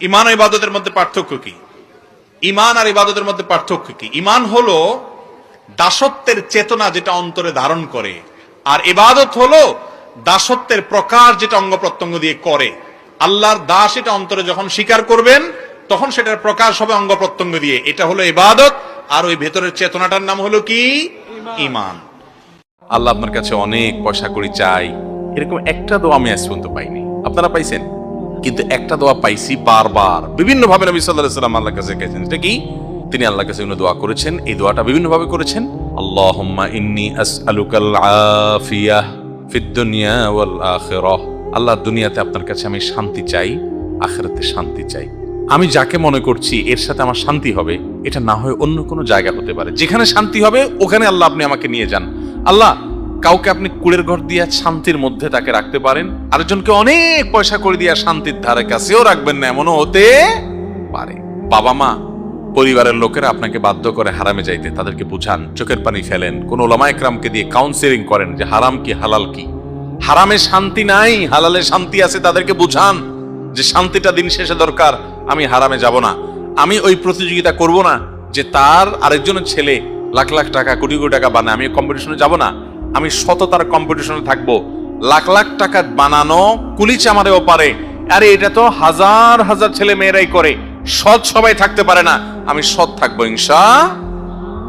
ইমান ও ইবাদতের মধ্যে পার্থক্য কি? ইমান আর ইবাদতের মধ্যে পার্থক্য কি? ইমান হলো দাসত্বের চেতনা যেটা অন্তরে ধারণ করে আর ইবাদত হলো দাসত্বের প্রকার যেটা অঙ্গ প্রত্যঙ্গ দিয়ে করে। আল্লাহর দাস এটা অন্তরে যখন স্বীকার করবেন তখন সেটার প্রকাশ হবে অঙ্গ প্রত্যঙ্গ দিয়ে। এটা হলো ইবাদত আর ওই ভেতরের চেতনাটার নাম হলো কি? ইমান। আল্লাহ আপনার কাছে অনেক পয়সা করি চাই। এরকম একটা দোয়া আমি আজ পর্যন্ত পাইনি। আপনারা পাইছেন? কিন্তু একটা দোয়া পাইছি বারবার। বিভিন্ন ভাবে নবী সাল্লাহ সাল্লাম আল্লাহ কাছে গেছেন। এটা কি? তিনি আল্লাহ কাছে বিভিন্ন দোয়া করেছেন? এই দোয়াটা বিভিন্ন ভাবে করেছেন? আল্লাহুম্মা ইন্নি আসআলুকাল আফিয়াহ ফিদ দুনিয়া ওয়াল আখিরাহ আল্লাহ দুনিয়াতে আপনার কাছে আমি শান্তি চাই, আখিরাতে শান্তি চাই। আমি যাকে মনে করছি এর সাথে আমার শান্তি হবে, এটা না হয় অন্য কোনো জায়গা হতে পারে। যেখানে শান্তি হবে, ওখানে আল্লাহ আপনি আমাকে নিয়ে যান। আল্লাহ কাউকে আপনি কুড়ের ঘর দিয়ে শান্তির মধ্যে তাকে রাখতে পারেন, আরেকজনকে অনেক পয়সা করে দিয়ে শান্তির ধারে কাছেও রাখবেন না, এমনও হতে পারে। বাবা মা, পরিবারের লোকেরা আপনাকে বাধ্য করে হারামে যাইতে, তাদেরকে বুঝান, চোখের পানি ফেলেন। কোন ওলামা একরামকে দিয়ে কাউন্সেলিং করেন যে হারাম কি, হালাল কি। হারামে শান্তি নাই, হালালে শান্তি আছে, তাদেরকে বুঝান যে শান্তিটা দিন শেষে দরকার, আমি হারামে যাব না। আমি ওই প্রতিযোগিতা করব না যে তার আরেকজনের ছেলে লাখ লাখ টাকা, কোটি কোটি টাকা বানায়, আমি কম্পিটিশনে যাব না। আমি সততার কম্পিটিশনে থাকব। লাখ লাখ টাকা বানানো কুলিচ আমাদেরও পারে আরে, এটা তো হাজার হাজার ছেলে মেয়েরাই করে। সৎ সবাই থাকতে পারে না। আমি সৎ থাকব, ইনশা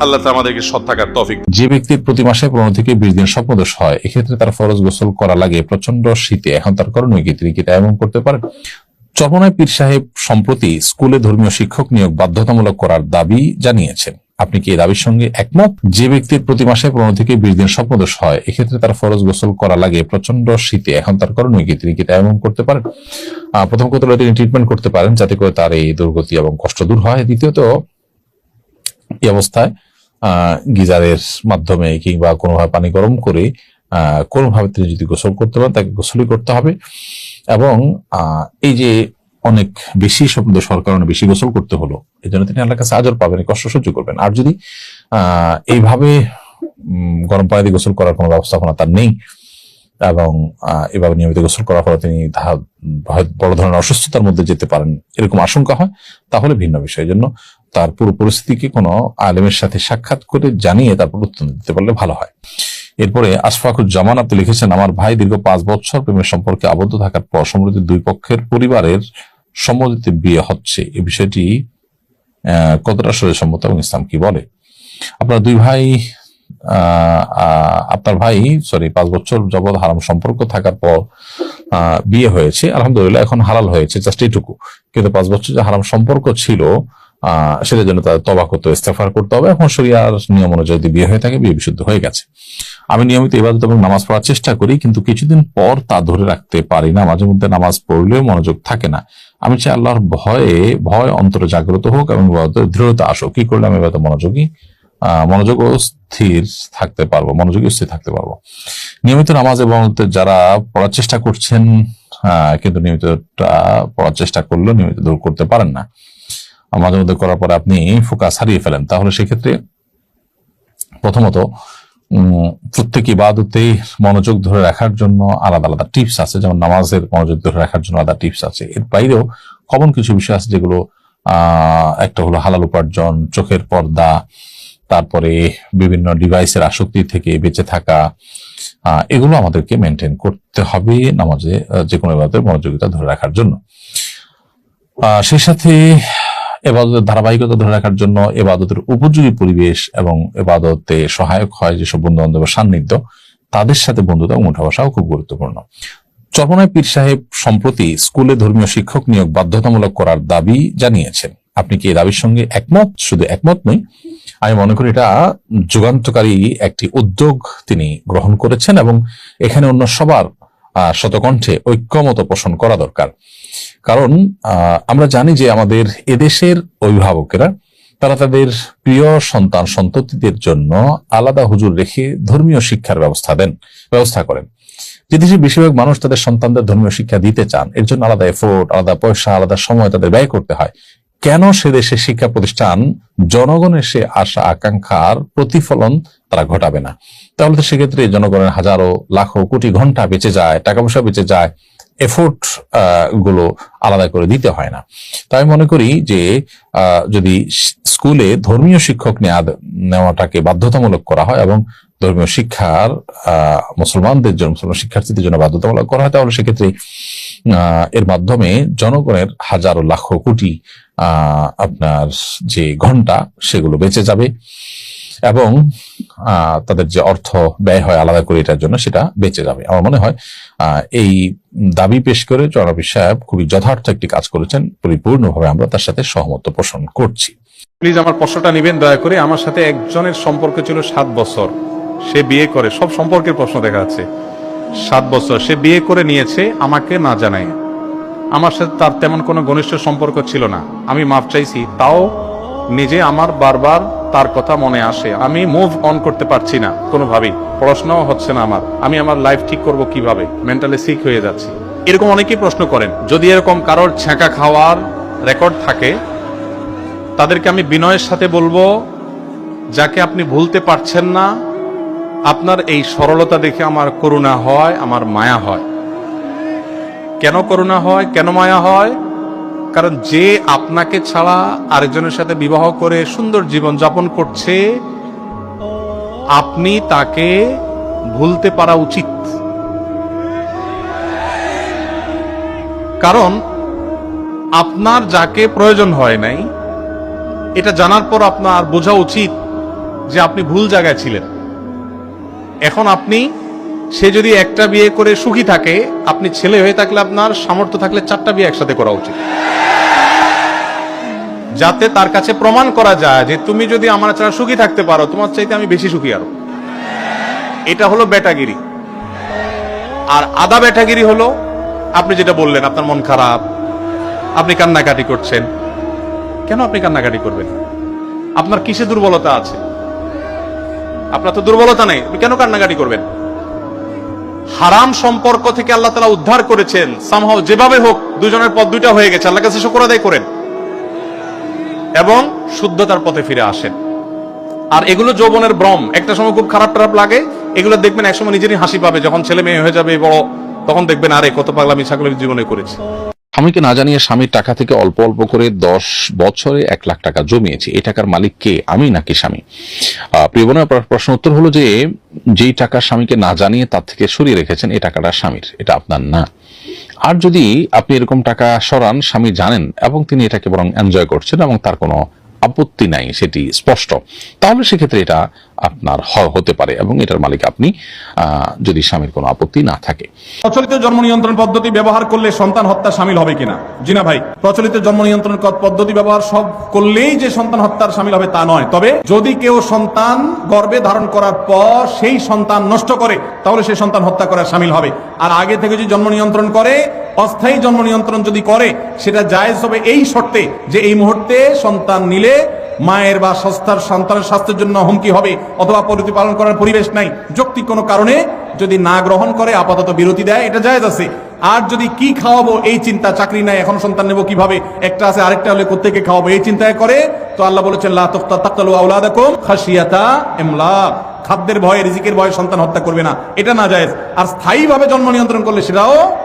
আল্লাহ আমাদেরকে সৎ থাকার তৌফিক যে ব্যক্তির প্রতি মাসে পনেরো থেকে বিশ দিন স্বপ্নদোষ হয়, এক্ষেত্রে তার ফরজ গোসল করা লাগে প্রচণ্ড শীতে। এখন তার করণীয় কি? তিনি কি এমন করতে পারেন? চরমনায় পীর সাহেব সম্প্রতি স্কুলে ধর্মীয় শিক্ষক নিয়োগ বাধ্যতামূলক করার দাবি জানিয়েছেন। আপনি কি এই দাবির সঙ্গে একমত? যে ব্যক্তির প্রতি মাসে পনেরো থেকে বিশ দিন স্বপ্নদোষ হয়, এক্ষেত্রে তার ফরজ গোসল করা লাগে। প্রচণ্ড শীতে এখন তার করণীয় কি? তিনি কি এমন করতে পারেন? প্রথম কথা তিনি ট্রিটমেন্ট করতে পারেন যাতে করে তার এই দুর্গতি এবং কষ্ট দূর হয়। দ্বিতীয়ত, এই অবস্থায় গিজারের মাধ্যমে কিংবা কোনোভাবে পানি গরম করে কোনোভাবে তিনি যদি গোসল করতে পারেন, তাকে গোসলই করতে হবে। এবং এই যে অনেক বেশি শব্দ সরকার বেশি গোসল করতে হলো। এই জন্য তিনি আল্লাহর কাছে আজর পাবেন, কষ্ট সহ্য করবেন। আর যদি, আহ, এইভাবে গরম পানি দিয়ে গোসল করার কোনো ব্যবস্থাপনা তার নেই, এবং এভাবে নিয়মিত গোসল করার ফলে তিনি বড় ধরনের অসুস্থতার মধ্যে যেতে পারেন, এরকম আশঙ্কা হয়, তাহলে ভিন্ন বিষয়। জন্য তার পুরো পরিস্থিতিকে কোনো আলেমের সাথে সাক্ষাৎ করে জানিয়ে তারপর উত্তর দিতে পারলে ভালো হয়। এরপরে আশফাকুজ্জামান, আপনি লিখেছেন, আমার ভাই দীর্ঘ পাঁচ বছর প্রেমের সম্পর্কে আবদ্ধ থাকার পর সম্প্রতি দুই পক্ষের পরিবারের সম্মতিতে বিয়ে হচ্ছে। এই বিষয়টি কতটা শরীর সম্মত এবং ইসলাম কি বলে? আপনার দুই ভাই আপনার ভাই সরি পাঁচ বছর জগৎ হারাম সম্পর্ক থাকার পর বিয়ে হয়েছে। আলহামদুলিল্লাহ, এখন হালাল হয়েছে, জাস্ট এইটুকু কিন্তু পাঁচ বছর যে হারাম সম্পর্ক ছিল সেটার জন্য তাদের তবা করতে ইস্তেফার করতে হবে। এখন শরিয়ার নিয়ম অনুযায়ী যদি বিয়ে হয়ে থাকে, বিয়ে বিশুদ্ধ হয়ে গেছে। আমি নিয়মিত ইবাদত এবং নামাজ পড়ার চেষ্টা করি, কিন্তু কিছুদিন পর তা ধরে রাখতে পারি না। মাঝে মধ্যে নামাজ পড়লেও মনোযোগ থাকে না। আমি চাই আল্লাহর ভয়ে, ভয় অন্তরে জাগ্রত হোক এবং ইবাদতের দৃঢ়তা আসুক কি করলে আমি এবার মনোযোগী মনোযোগ ও স্থির থাকতে পারব, মনোযোগী স্থির থাকতে পারব। নিয়মিত নামাজ এবং যারা পড়ার চেষ্টা করছেন কিন্তু নিয়মিত পড়ার চেষ্টা করলেও নিয়মিত দূর করতে পারেন না। মাঝে মধ্যে করার পরে আপনি ফোকাস হারিয়ে ফেলেন। তাহলে সেক্ষেত্রে প্রথমত প্রত্যেক ইবাদতে মনোযোগ ধরে রাখার জন্য আলাদা আলাদা টিপস আছে। যেমন নামাজের মনোযোগ ধরে রাখার জন্য আলাদা টিপস আছে। এর বাইরেও কমন কিছু বিষয় আছে যেগুলো একটা হলো হালাল উপার্জন, চোখের পর্দা, তারপরে বিভিন্ন ডিভাইসের আসক্তি থেকে বেঁচে থাকা এগুলো আমাদেরকে মেনটেন করতে হবে নামাজে যে কোনো ইবাদতের মনোযোগিতা ধরে রাখার জন্য। সেই সাথে এবাদতের ধারাবাহিকতা ধরে রাখার জন্য এবাদতের উপযোগী পরিবেশ এবং এবাদতে সহায়ক হয় যেসব বন্ধু বান্ধবের সান্নিধ্য, তাদের সাথে বন্ধুতা উঠা বসাও খুব গুরুত্বপূর্ণ। চরমনায় পীর সাহেব সম্প্রতি স্কুলে ধর্মীয় শিক্ষক নিয়োগ বাধ্যতামূলক করার দাবি জানিয়েছেন। আপনি কি এই দাবির সঙ্গে একমত? শুধু একমত নই, আমি মনে করি এটা যুগান্তকারী একটি উদ্যোগ তিনি গ্রহণ করেছেন এবং এখানে অন্য সবার শতকণ্ঠে ঐক্যমত পোষণ করা দরকার। কারণ আমরা জানি যে আমাদের এদেশের অভিভাবকেরা, তারা তাদের প্রিয় সন্তান সন্ততিদের জন্য আলাদা হুজুর রেখে ধর্মীয় শিক্ষার ব্যবস্থা দেন, ব্যবস্থা করেন। যে দেশে বেশিরভাগ মানুষ তাদের সন্তানদের ধর্মীয় শিক্ষা দিতে চান, এর জন্য আলাদা এফোর্ট আলাদা পয়সা, আলাদা সময় তাদের ব্যয় করতে হয়। কেন সে দেশে শিক্ষা প্রতিষ্ঠান, জনগণের সে আশা আকাঙ্ক্ষার প্রতিফলন তারা ঘটাবে না? তাহলে তো সেক্ষেত্রে জনগণের হাজারো, লাখো, কোটি ঘণ্টা বেঁচে যায় টাকা পয়সা বেঁচে যায় এফোর্টগুলো আলাদা করে দিতে হয় না। তাই মনে করি যে যদি স্কুলে ধর্মীয় শিক্ষক নেয়া- নেওয়াটাকে বাধ্যতামূলক করা হয় এবং ধর্মীয় শিক্ষার মুসলমানদের জন্য, মুসলমান শিক্ষার্থীদের জন্য বাধ্যতামূলক করা হয়, তাহলে সেক্ষেত্রে এর মাধ্যমে জনগণের হাজারো, লাখো, কোটি আপনার যে ঘণ্টা, সেগুলো বেঁচে যাবে। এবং তাদের যে অর্থ ব্যয় হয় আলাদা করে এটার জন্য সেটা বেঁচে যাবে। আমার মনে হয় এই দাবি পেশ করে চরবি সাহেব খুবই যথার্থ একটি কাজ করেছেন, পরিপূর্ণভাবে আমরা তার সাথে সহমত পোষণ করছি। প্লিজ আমার প্রশ্নটা নেবেন, দয়া করে। আমার সাথে একজনের সম্পর্ক ছিল সাত বছর। সে বিয়ে করে, সব সম্পর্কের প্রশ্ন দেখা যাচ্ছে। সাত বছর, সে বিয়ে করে নিয়েছে, আমাকে না জানাই আমার সাথে তার তেমন কোনো ঘনিষ্ঠ সম্পর্ক ছিল না। আমি মাপ চাইছি, তাও নিজে আমার বারবার তার কথা মনে আসে। আমি মুভ অন করতে পারছি না, কোনোভাবেই। পড়াশোনাও হচ্ছে না আমার, আমি আমার লাইফ ঠিক করব কীভাবে? মেন্টালি সিক হয়ে যাচ্ছি। এরকম অনেকেই প্রশ্ন করেন, যদি এরকম কারোর ছ্যাঁকা খাওয়ার রেকর্ড থাকে, তাদেরকে আমি বিনয়ের সাথে বলব, যাকে আপনি ভুলতে পারছেন না, আপনার এই সরলতা দেখে আমার করুণা হয়, আমার মায়া হয়। কেন করুণা হয়? কেন মায়া হয়? কারণ যে আপনাকে ছাড়া আরেকজনের সাথে বিবাহ করে সুন্দর জীবন যাপন করছে, আপনি তাকে ভুলতে পারা উচিত। কারণ আপনার যাকে প্রয়োজন হয় নাই, এটা জানার পর আপনার বোঝা উচিত যে আপনি ভুল জায়গায় ছিলেন। এখন আপনি সে যদি একটা বিয়ে করে সুখী থাকে, আপনি ছেলে হয়ে থাকলে আপনার সামর্থ্য থাকলে চারটা বিয়ে একসাথে করা উচিত। যাতে তার কাছে প্রমাণ করা যায় যে তুমি যদি আমার ছাড়া সুখী থাকতে পারো, তোমার চাইতে আমি বেশি সুখী আরও। এটা হলো বেটাগিরি আর আদা বেটাগিরি হলো, আপনি যেটা বললেন, আপনার মন খারাপ, আপনি কান্নাকাটি করছেন। কেন আপনি কান্নাকাটি করবেন? আপনার কিসে দুর্বলতা আছে? আপনার তো দুর্বলতা নেই কেন কান্নাকাটি করবেন? হারাম সম্পর্ক থেকে আল্লাহ তালা উদ্ধার করেছেন। সামহাও যেভাবে হোক, দুজনের পথ দুইটা হয়ে গেছে। আল্লাহ কাছে শুকর আদায় করেন। এবং শুদ্ধতার পথে ফিরে আসেন। আর এগুলো যৌবনের ভ্রম। একটা সময় খুব খারাপ টারাপ লাগে। এগুলো দেখবেন একসময় নিজেরই হাসি পাবে। যখন ছেলে মেয়ে হয়ে যাবে বড়, তখন দেখবেন, আরে, কত পাগলামি ছাগলামি জীবনে করেছি। স্বামীকে না জানিয়ে স্বামীর টাকা থেকে অল্প অল্প করে দশ বছরে এক লাখ টাকা জমিয়েছি। এই টাকার মালিক কে? আমি নাকি স্বামী? আহ, প্রিয় বোনের প্রশ্ন উত্তর হলো যে যেই টাকা স্বামীকে না জানিয়ে তার থেকে সরিয়ে রেখেছেন এই টাকাটা স্বামীর এটা আপনার না। আর যদি আপনি এরকম টাকা সরান স্বামী জানেন এবং তিনি এটাকে বরং এনজয় করছেন এবং তার কোনো আপত্তি নাই সেটি স্পষ্ট। তাহলে সেক্ষেত্রে এটা আপনার হতে পারে এবং এটার মালিক আপনি যদি স্বামীর কোনো আপত্তি না থাকে। প্রচলিত জন্ম নিয়ন্ত্রণ পদ্ধতি ব্যবহার করলে সন্তান হত্যা সামিল হবে কিনা? জিনা ভাই, প্রচলিত জন্ম নিয়ন্ত্রণ পদ্ধতি ব্যবহার সব করলেই যে সন্তান হত্যার সামিল হবে তা নয়। তবে যদি কেউ সন্তান গর্ভে ধারণ করার পর সেই সন্তান নষ্ট করে, তাহলে সেই সন্তান হত্যা করার সামিল হবে। আর আগে থেকে যদি জন্ম নিয়ন্ত্রণ করে, অস্থায়ী জন্ম নিয়ন্ত্রণ যদি করে, সেটা জায়েজ হবে এই শর্তে যে এই মুহূর্তে সন্তান নিলে মায়ের বা সস্তার সন্তানের স্বাস্থ্যের জন্য হুমকি হবে অথবা পরিধি পালন করার পরিবেশ নাই। যৌক্তিক কোনো কারণে যদি না গ্রহণ করে, আপাতত বিরতি দেয়, এটা জায়েজ আছে। আর যদি কি খাওয়াবো, এই চিন্তা চাকরি নাই, এখন সন্তান নেব কীভাবে? একটা আছে, আরেকটা হলে কোথেকে খাওয়াবো? এই চিন্তায় করে। তো আল্লাহ বলেছেন খাদ্যের ভয়ে, রিজিকের ভয়ে সন্তান হত্যা করবে না। এটা না জায়েজ। আর স্থায়ীভাবে জন্ম নিয়ন্ত্রণ করলে সেটাও